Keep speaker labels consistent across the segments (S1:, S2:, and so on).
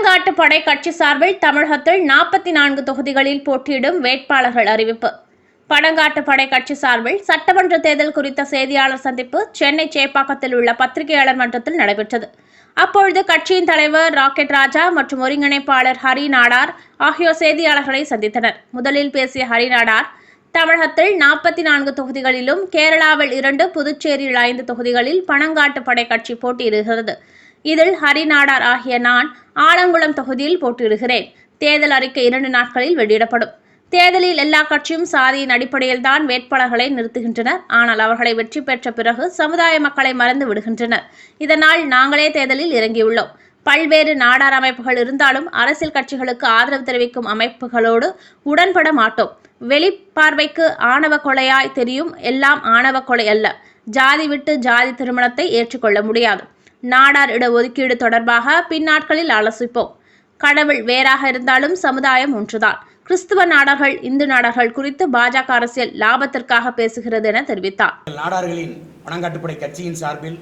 S1: பனங்காட்டு படை கட்சி சார்பில் தமிழகத்தில் நாற்பத்தி நான்கு தொகுதிகளில் போட்டியிடும் வேட்பாளர்கள் அறிவிப்பு. பனங்காட்டு படை கட்சி சார்பில் சட்டமன்ற தேர்தல் குறித்த செய்தியாளர் சந்திப்பு சென்னை சேப்பாக்கத்தில் உள்ள பத்திரிகையாளர் மன்றத்தில் நடைபெற்றது. அப்பொழுது கட்சியின் தலைவர் ராக்கெட் ராஜா மற்றும் ஒருங்கிணைப்பாளர் ஹரி நாடார் ஆகியோர் செய்தியாளர்களை சந்தித்தனர். முதலில் பேசிய ஹரி நாடார் தமிழகத்தில் நாற்பத்தி நான்கு தொகுதிகளிலும் கேரளாவில் இரண்டு புதுச்சேரியில் ஐந்து தொகுதிகளில் பணங்காட்டு படை கட்சி போட்டியிடுகிறது. இதில் ஹரிநாடார் ஆகிய நான் ஆலங்குளம் தொகுதியில் போட்டியிடுகிறேன். தேர்தல் அறிக்கை இரண்டு நாட்களில் வெளியிடப்படும். தேர்தலில் எல்லா கட்சியும் சாதியின் அடிப்படையில் தான் வேட்பாளர்களை நிறுத்துகின்றனர். ஆனால் அவர்களை வெற்றி பெற்ற பிறகு சமுதாய மக்களை மறந்து விடுகின்றனர். இதனால் நாங்களே தேர்தலில் இறங்கியுள்ளோம். பல்வேறு நாடார் அமைப்புகள் இருந்தாலும் அரசியல் கட்சிகளுக்கு ஆதரவு தெரிவிக்கும் அமைப்புகளோடு உடன்பட மாட்டோம். வெளிப்பார்வைக்கு ஆணவ கொலையாய் தெரியும் எல்லாம் ஆணவ கொலை அல்ல. ஜாதி விட்டு ஜாதி திருமணத்தை ஏற்றுக்கொள்ள முடியாது. நாடார் இட ஒதுக்கீடு தொடர்பாக பின்னாட்களில் ஆலோசிப்போம். கடவுள் வேறாக இருந்தாலும் சமுதாயம் ஒன்றுதான். கிறிஸ்துவ நாடார்கள் இந்து நாடார்கள் குறித்து பாஜக அரசியல் லாபத்திற்காக பேசுகிறது என தெரிவித்தார்.
S2: நாடார்களின் பணங்காட்டுப்படை கட்சியின் சார்பில்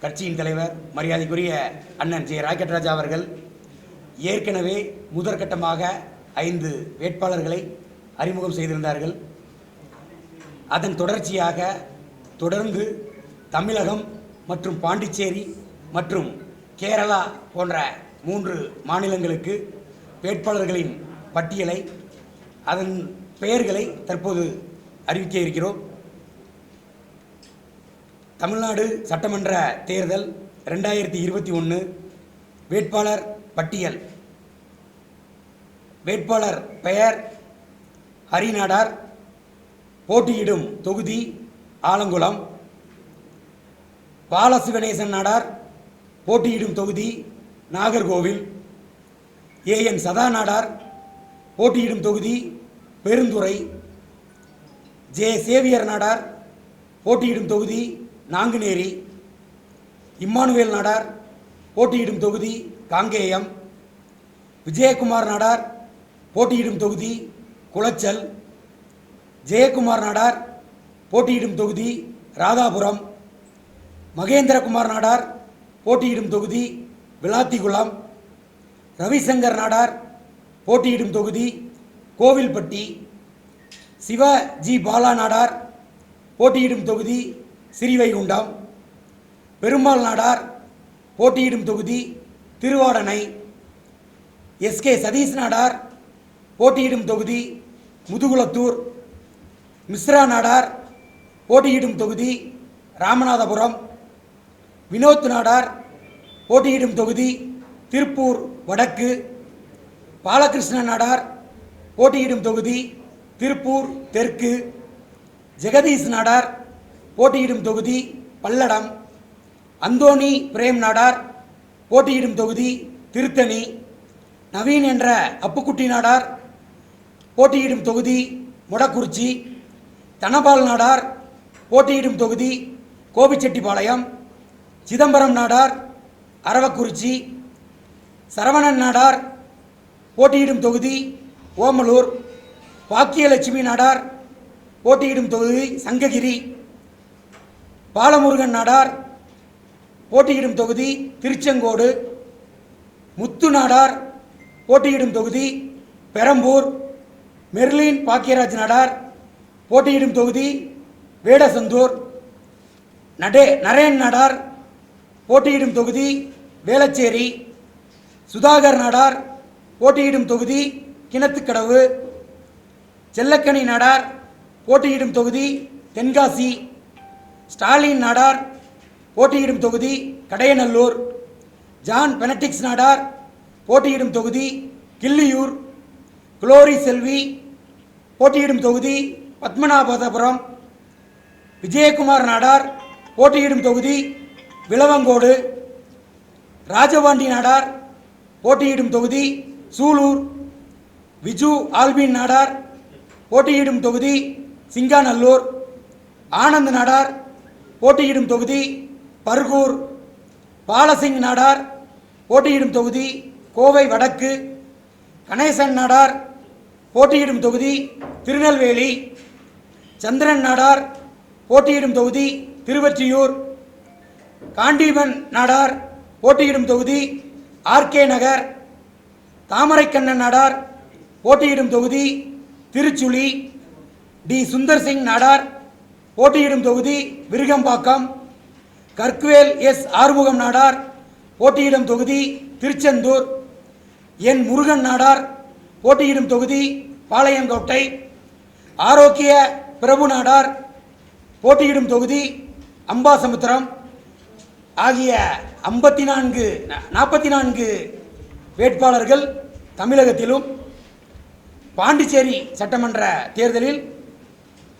S2: கட்சியின் தலைவர் மரியாதைக்குரிய அண்ணன் ஜெய ராக்கெட் ராஜா அவர்கள் ஏற்கனவே முதற்கட்டமாக ஐந்து வேட்பாளர்களை அறிமுகம் செய்திருந்தார்கள். அதன் தொடர்ச்சியாக தொடர்ந்து தமிழகம் மற்றும் பாண்டிச்சேரி மற்றும் கேரளா போன்ற மூன்று மாநிலங்களுக்கு வேட்பாளர்களின் பட்டியலை அதன் பெயர்களை தற்போது அறிவிக்க இருக்கிறோம். தமிழ்நாடு சட்டமன்ற தேர்தல் ரெண்டாயிரத்தி இருபத்தி ஒன்று வேட்பாளர் பட்டியல். வேட்பாளர் பெயர் ஹரிநாடார். போட்டியிடும் தொகுதி ஆலங்குளம். பாலசு கணேசன் நாடார் போட்டியிடும் தொகுதி நாகர்கோவில். ஏஎன் சதா நாடார் போட்டியிடும் தொகுதி பெருந்துறை. ஜே சேவியர் நாடார் போட்டியிடும் தொகுதி நாங்குநேரி. இம்மானுவேல் நாடார் போட்டியிடும் தொகுதி காங்கேயம். விஜயகுமார் நாடார் போட்டியிடும் தொகுதி குளச்சல். ஜெயக்குமார் நாடார் போட்டியிடும் தொகுதி ராதாபுரம். மகேந்திரகுமார் நாடார் போட்டியிடும் தொகுதி விளாத்திகுளம் ரவிசங்கர் நாடார் போட்டியிடும் தொகுதி கோவில்பட்டி சிவ ஜி பாலா நாடார் போட்டியிடும் தொகுதி ஸ்ரீவைகுண்டம் பெருமாள் நாடார் போட்டியிடும் தொகுதி திருவாடனை எஸ்கே சதீஷ் நாடார் போட்டியிடும் தொகுதி முதுகுளத்தூர் மிஸ்ரா நாடார் போட்டியிடும் தொகுதி ராமநாதபுரம் வினோத் நாடார் போட்டியிடும் தொகுதி திருப்பூர் வடக்கு. பாலகிருஷ்ண நாடார் போட்டியிடும் தொகுதி திருப்பூர் தெற்கு. ஜெகதீஷ் நாடார் போட்டியிடும் தொகுதி பல்லடம். அந்தோணி பிரேம் நாடார் போட்டியிடும் தொகுதி திருத்தணி. நவீன் என்ற அப்புக்குட்டி நாடார் போட்டியிடும் தொகுதி முடக்குறிச்சி. தனபால் நாடார் போட்டியிடும் தொகுதி கோபிச்செட்டிப்பாளையம். சிதம்பரம் நாடார் அரவக்குறிச்சி சரவணன் நாடார் போட்டியிடும் தொகுதி ஓமலூர் பாக்கியலட்சுமி நாடார் போட்டியிடும் தொகுதி சங்ககிரி பாலமுருகன் நாடார் போட்டியிடும் தொகுதி திருச்செங்கோடு முத்து நாடார் போட்டியிடும் தொகுதி பெரம்பூர் மெர்லின் பாக்கியராஜ் நாடார் போட்டியிடும் தொகுதி வேடசந்தூர் நடே நரேன் நாடார் போட்டியிடும் தொகுதி வேளச்சேரி சுதாகர் நாடார் போட்டியிடும் தொகுதி கிணத்துக்கடவு செல்லக்கனி நாடார் போட்டியிடும் தொகுதி தென்காசி ஸ்டாலின் நாடார் போட்டியிடும் தொகுதி கடையநல்லூர் ஜான் பெனடிக்ஸ் நாடார் போட்டியிடும் தொகுதி கிள்ளியூர் குளோரி செல்வி போட்டியிடும் தொகுதி பத்மநாபபுரம் விஜயகுமார் நாடார் போட்டியிடும் தொகுதி விளவங்கோடு ராஜபாண்டி நாடார் போட்டியிடும் தொகுதி சூலூர் விஜு ஆல்பின் நாடார் போட்டியிடும் தொகுதி சிங்காநல்லூர் ஆனந்த் நாடார் போட்டியிடும் தொகுதி பர்கூர் பாலசிங் நாடார் போட்டியிடும் தொகுதி கோவை வடக்கு கணேசன் நாடார் போட்டியிடும் தொகுதி திருநெல்வேலி சந்திரன் நாடார் போட்டியிடும் தொகுதி திருவற்றியூர் காண்டீபன் நாடார் போட்டியிடும் தொகுதி ஆர்கே நகர் தாமரைக்கண்ணன் நாடார் போட்டியிடும் தொகுதி திருச்சுழி டி. சுந்தர் சிங் நாடார் போட்டியிடும் தொகுதி விருகம்பாக்கம் கற்குவேல் எஸ். ஆறுமுகம் நாடார் போட்டியிடும் தொகுதி திருச்செந்தூர் என். முருகன் நாடார் போட்டியிடும் தொகுதி பாளையங்கோட்டை ஆரோக்கிய பிரபு நாடார் போட்டியிடும் தொகுதி அம்பாசமுத்திரம் ஆகிய ஐம்பத்தி நான்கு நாற்பத்தி நான்கு வேட்பாளர்கள் தமிழகத்திலும் பாண்டிச்சேரி சட்டமன்ற தேர்தலில்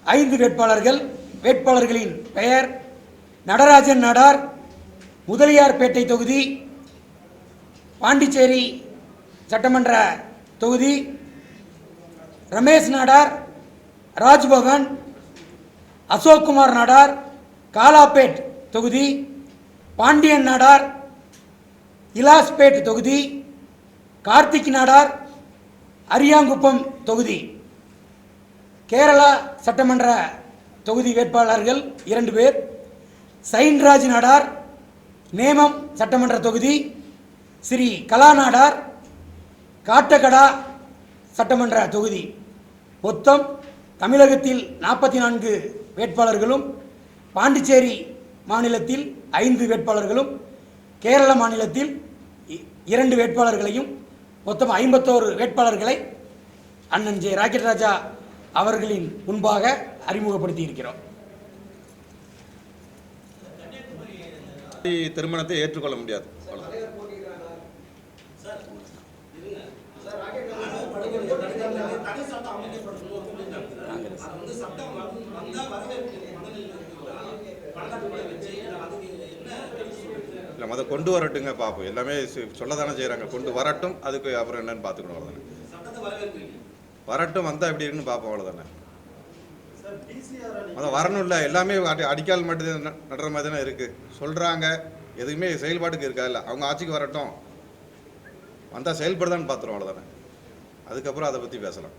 S2: ஐந்து வேட்பாளர்கள் வேட்பாளர்களின் பெயர் நடராஜன் நாடார் முதலியார்பேட்டை தொகுதி பாண்டிச்சேரி சட்டமன்ற தொகுதி ரமேஷ் நாடார் ராஜ்பவன் அசோக்குமார் நாடார் காலாப்பேட் தொகுதி பாண்டியன் நாடார் இலாஸ்பேட் தொகுதி கார்த்திக் நாடார் அரியாங்குப்பம் தொகுதி. கேரளா சட்டமன்ற தொகுதி வேட்பாளர்கள் இரண்டு பேர். சைன்ராஜ் நாடார் நேமம் சட்டமன்ற தொகுதி. ஸ்ரீ கலா நாடார் காட்டகடா சட்டமன்ற தொகுதி. மொத்தம் தமிழகத்தில் நாற்பத்தி நான்கு வேட்பாளர்களும் பாண்டிச்சேரி மாநிலத்தில் ஐந்து வேட்பாளர்களும் கேரள மாநிலத்தில் இ- இரண்டு வேட்பாளர்களையும் மொத்தம் ஐம்பத்தோரு வேட்பாளர்களை அண்ணன் ஜே ராக்கெட் ராஜா அவர்களின் முன்பாக அறிமுகப்படுத்தி இருக்கிறோம்
S3: திருமணத்தை ஏற்றுக்கொள்ள முடியாது அவ்வளவுதான். இல்லை அதை கொண்டு வரட்டுங்க பார்ப்போம் எல்லாமே சொல்ல தானே செய்கிறாங்க கொண்டு வரட்டும் அதுக்கு அப்புறம் என்னன்னு பார்த்துக்கணும் அவ்வளோதானே வரட்டும் வந்தால் எப்படி இருக்குன்னு பார்ப்போம் அவ்வளோதானே அதான் வரணும் இல்லை. எல்லாமே அடி அடிக்கால் மட்டும் நடுற மாதிரி தானே இருக்குது சொல்கிறாங்க எதுவுமே செயல்பாட்டுக்கு இருக்காதுல்ல. அவங்க ஆட்சிக்கு வரட்டும். வந்தால் செயல்படுதான்னு பார்த்துருவோம் அவ்வளோதானே அதுக்கப்புறம் அதை பற்றி பேசலாம்.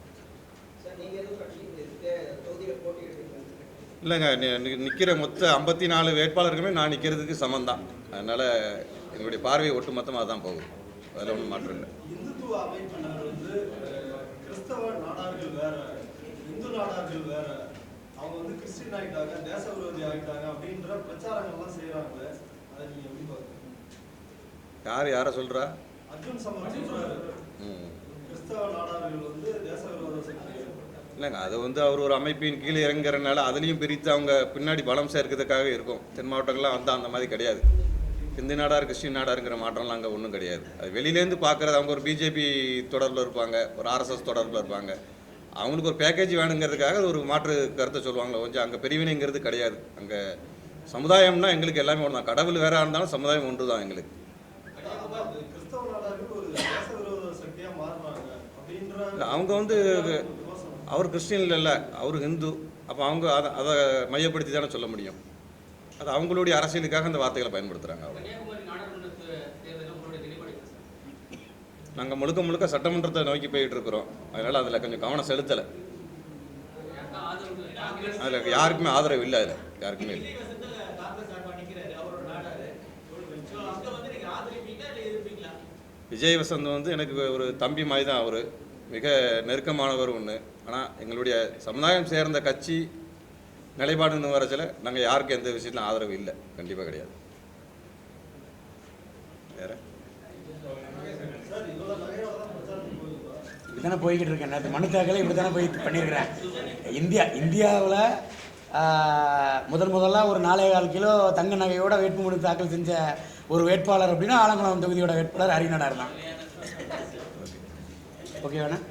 S3: இல்லைங்க நிற்கிற மொத்த ஐம்பத்தி நாலு வேட்பாளருக்குமே நான் நிற்கிறதுக்கு சமந்தான் அதனால் எங்களுடைய பார்வை ஒட்டு மொத்தமாக தான் போகுது. அதில் ஒன்றும் மாற்றம் இல்லை.
S4: இந்துத்துவ அமைப்பினர் வந்து அஹ், கிறிஸ்தவ நாடார்கள் வேற இந்து நாடார்கள் வேற அவங்க வந்து கிறிஸ்டின் ஆயிட்டாங்க தேச விரோதி ஆயிட்டாங்க அப்படின்ற பிரச்சாரங்கள்லாம் செய்யறாங்க அதை நீங்க எப்படி பாக்குறீங்க
S3: யார் யாரை சொல்கிறா ம்.
S4: கிறிஸ்தவ நாடார்கள் வந்து தேச விரோத சக்தி
S3: இல்லைங்க அது வந்து அவர் ஒரு அமைப்பின் கீழே இறங்குறனால அதுலேயும் பிரித்து அவங்க பின்னாடி பலம் சேர்க்கிறதுக்காக இருக்கும். தென் மாவட்டங்கள்லாம் வந்தால் அந்த மாதிரி கிடையாது. இந்து நாடார் கிறிஸ்டின் நாடாருங்கிற மாற்றம்லாம் அங்கே ஒன்றும் கிடையாது. அது வெளியிலேருந்து பார்க்குறது அவங்க ஒரு பிஜேபி தொடர்பில் இருப்பாங்க ஒரு ஆர்எஸ்எஸ் தொடர்பில் இருப்பாங்க. அவங்களுக்கு ஒரு பேக்கேஜ் வேணுங்கிறதுக்காக ஒரு மாற்று கருத்தை சொல்லுவாங்களே கொஞ்சம் அங்கே பிரிவினைங்கிறது கிடையாது. அங்கே சமுதாயம்னா எங்களுக்கு எல்லாமே ஒன்று தான் கடவுள் வேற இருந்தாலும் சமுதாயம் ஒன்று தான் எங்களுக்கு அவங்க வந்து அவர் கிறிஸ்டின் இல்லைல்ல அவர் ஹிந்து. அப்போ அவங்க அதை அதை மையப்படுத்தி தானே சொல்ல முடியும். அது அவங்களுடைய அரசியலுக்காக அந்த வார்த்தைகளை பயன்படுத்துகிறாங்க அவங்க. நாங்கள் முழுக்க முழுக்க சட்டமன்றத்தை நோக்கி போயிட்டு இருக்கிறோம். அதனால் அதில் கொஞ்சம் கவனம் செலுத்தலை. அதில் யாருக்குமே ஆதரவு இல்லை அதில். யாருக்குமே இல்லை. விஜய் வசந்த் வந்து எனக்கு ஒரு தம்பி மாதிரி தான் அவர். மிக நெருக்கமானவர் ஒன்று ஆனால் எங்களுடைய சமுதாயம் சேர்ந்த கட்சி நிலைப்பாடுன்னு வரச்சில் நாங்கள் யாருக்கும் எந்த விஷயத்திலும் ஆதரவு இல்லை. கண்டிப்பாக கிடையாது. வேற?
S2: இப்படி தானே போய்கிட்டு இருக்கேன். நேற்று மனு தாக்கலை இப்படி தானே போய் பண்ணியிருக்கிறேன். இந்தியா இந்தியாவில் முதல் முதல்ல ஒரு நாலே கால் கிலோ தங்க நகையோட வேட்புமனு தாக்கல் செஞ்ச ஒரு வேட்பாளர் அப்படின்னா ஆலங்குளம் தொகுதியோட வேட்பாளர் ஹரிநாடார் தான். ஓகேவாண்ணா